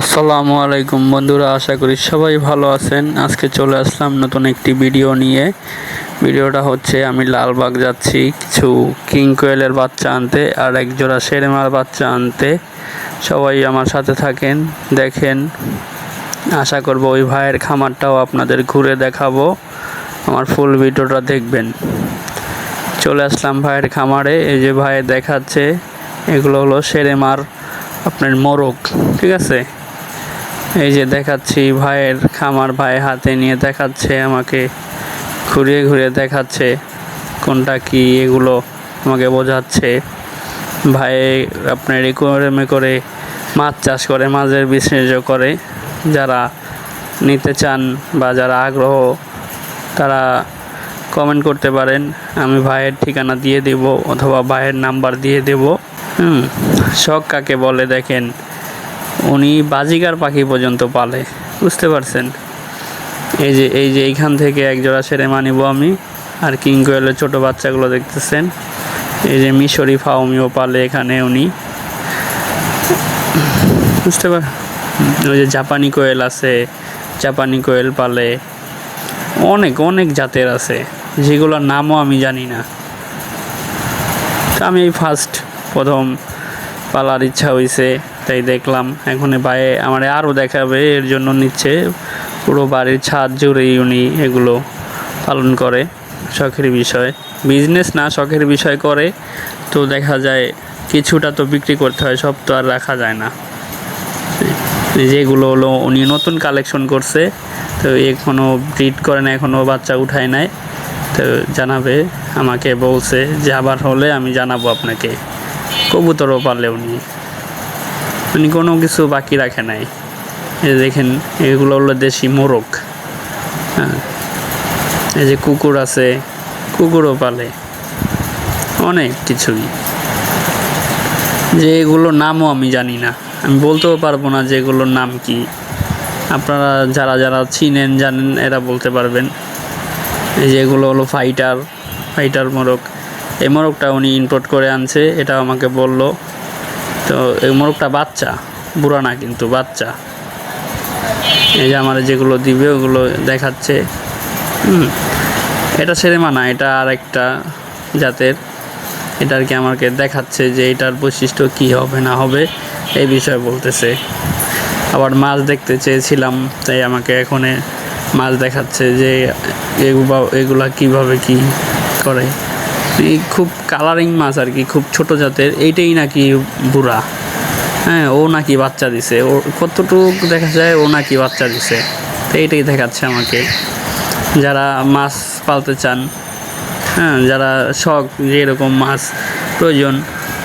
আসসালামু আলাইকুম বন্ধুরা, আশা করি সবাই ভালো আছেন। আজকে চলে আসলাম নতুন একটি ভিডিও নিয়ে। ভিডিওটা হচ্ছে, আমি লালবাগ যাচ্ছি কিছু কিং কোয়েলের বাচ্চা আনতে আর এক জোড়া সেরেমার বাচ্চা আনতে। সবাই আমার সাথে থাকেন, দেখেন। আশা করব ওই ভাইয়ের খামারটাও আপনাদের ঘুরে দেখাবো। আমার ফুল ভিডিওটা দেখবেন। চলে আসলাম ভাইয়ের খামারে, এই যে ভাই দেখাচ্ছে, এগুলো হলো সেরেমার, আপনার মোরগ, ঠিক আছে? এই যে দেখাচ্ছি ভাইয়ের খামার ভাই হাতে নিয়ে দেখাচ্ছে, আমাকে ঘুরিয়ে ঘুরিয়ে দেখাচ্ছে কোনটা কি এগুলো আমাকে বোঝাচ্ছে। ভাই আপনার একুয়ারিয়ামে করে মাছ চাষ করে, মাছের বিশেষ করে। যারা নিতে চান বা যারা আগ্রহ, তারা কমেন্ট করতে পারেন। আমি ভাইয়ের ঠিকানা দিয়ে দেব অথবা ভাইয়ের নাম্বার দিয়ে দেব। হুম, শখ কাকে বলে দেখেন। উনি বাজিকার পাখি পর্যন্ত পালে, বুঝতে পারছেন? এই যে এই যে এইখান থেকে এক জোড়া সেরে মানিব আমি, আর কিং কোয়েলের ছোটো বাচ্চাগুলো দেখতেছেন। এই যে মিশরি ফাউমিও পালে এখানে উনি। বুঝতে পার, ওই যে জাপানি কোয়েল আছে, জাপানি কোয়েল পালে। অনেক অনেক জাতের আছে, যেগুলোর নামও আমি জানি না। আমি এই ফার্স্ট প্রথম পালার ইচ্ছা হয়েছে তাই দেখলাম, এখন বাইরে আমার আরও দেখাবে, এর জন্য নিচ্ছে। পুরো বাড়ির ছাদ জুড়েই উনি এগুলো পালন করে, শখের বিষয়। বিজনেস না, শখের বিষয় করে, তো দেখা যায় কিছুটা তো বিক্রি করতে হয়, সব তো আর রাখা যায় না। যেগুলো হলো উনি নতুন কালেকশন করছে, তো এখনও ব্রিড করে না এখনও বাচ্চা উঠায় নাই। তো জানাবে, আমাকে বলছে, যে আবার হলে আমি জানাব আপনাকে। কবুতরও পারলে উনি। উনি কোনো কিছু বাকি রাখে নাই। দেখেন, এগুলো হলো দেশি মোরগ। হ্যাঁ। এই যে কুকুর আছে, কুকুরও পালে। অনেক কিছুই। যে এগুলোর নামও আমি জানি না। আমি বলতেও পারব না যে এগুলোর নাম কি। আপনারা যারা যারা চিনেন, জানেন, এরা বলতে পারবেন। এই যে এগুলো হলো ফাইটার ফাইটার মোরগ। এই মোরগটা উনি ইম্পোর্ট করে আনছে এটা আমাকে বলল। তো এই মোরগটা বাচ্চা, বুড়া না কিন্তু বাচ্চা। এই যে আমার যেগুলো দিবে, ওগুলো দেখাচ্ছে। হুম, এটা সেরেমা না, এটা আর একটা জাতের। এটা আর কি আমাকে দেখাচ্ছে যে এটার বৈশিষ্ট্য কী হবে, না হবে, এই বিষয়ে বলতেছে। আবার মাছ দেখতে চেয়েছিলাম, তাই আমাকে এখন মাছ দেখাচ্ছে যে এগুলো কীভাবে কি করে। খুব কালারিং মাছ আর কি, খুব ছোট জাতের। এইটাই নাকি বুড়া। হ্যাঁ ও নাকি বাচ্চা দিছে। ও কতটুকু দেখা যায়, ও নাকি বাচ্চা দিছে। তো এইটাই দেখাচ্ছে আমাকে। যারা মাছ পালতে চান হ্যাঁ যারা শখ যে এরকম মাছ প্রয়োজন,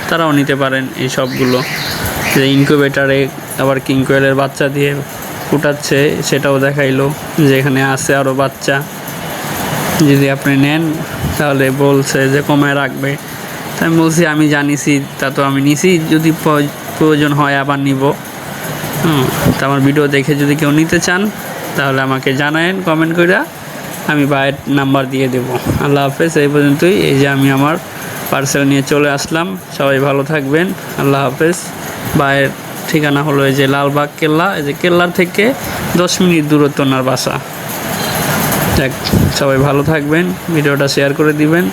তারাও নিতে পারেন এই সবগুলো যে ইনকিউবেটারে আবার কিংকোয়েলের বাচ্চা দিয়ে ফুটাচ্ছে সেটাও দেখাইলো যে এখানে আছে আরও বাচ্চা। যদি আপনি নেন তাহলে বলছে যে কমায় রাখবে। আমি বলছি, আমি জানিছি, তা তো আমি নিছি, যদি প্রয়োজন হয় আবার নিব। হুম, তো আমার ভিডিও দেখে যদি কেউ নিতে চান, তাহলে আমাকে জানায়েন কমেন্ট করে আমি বাইরের নাম্বার দিয়ে দেবো। আল্লাহ হাফেজ, এই পর্যন্তই। এই যে আমি আমার পার্সেল নিয়ে চলে আসলাম। সবাই ভালো থাকবেন। আল্লাহ হাফেজ। বাইরের ঠিকানা হলো এই যে লালবাগ কেল্লা। এই যে কেল্লার থেকে দশ মিনিট দূরত্ব ওনার বাসা। যাক সবাই ভালো থাকবেন ভিডিওটা শেয়ার করে দিবেন।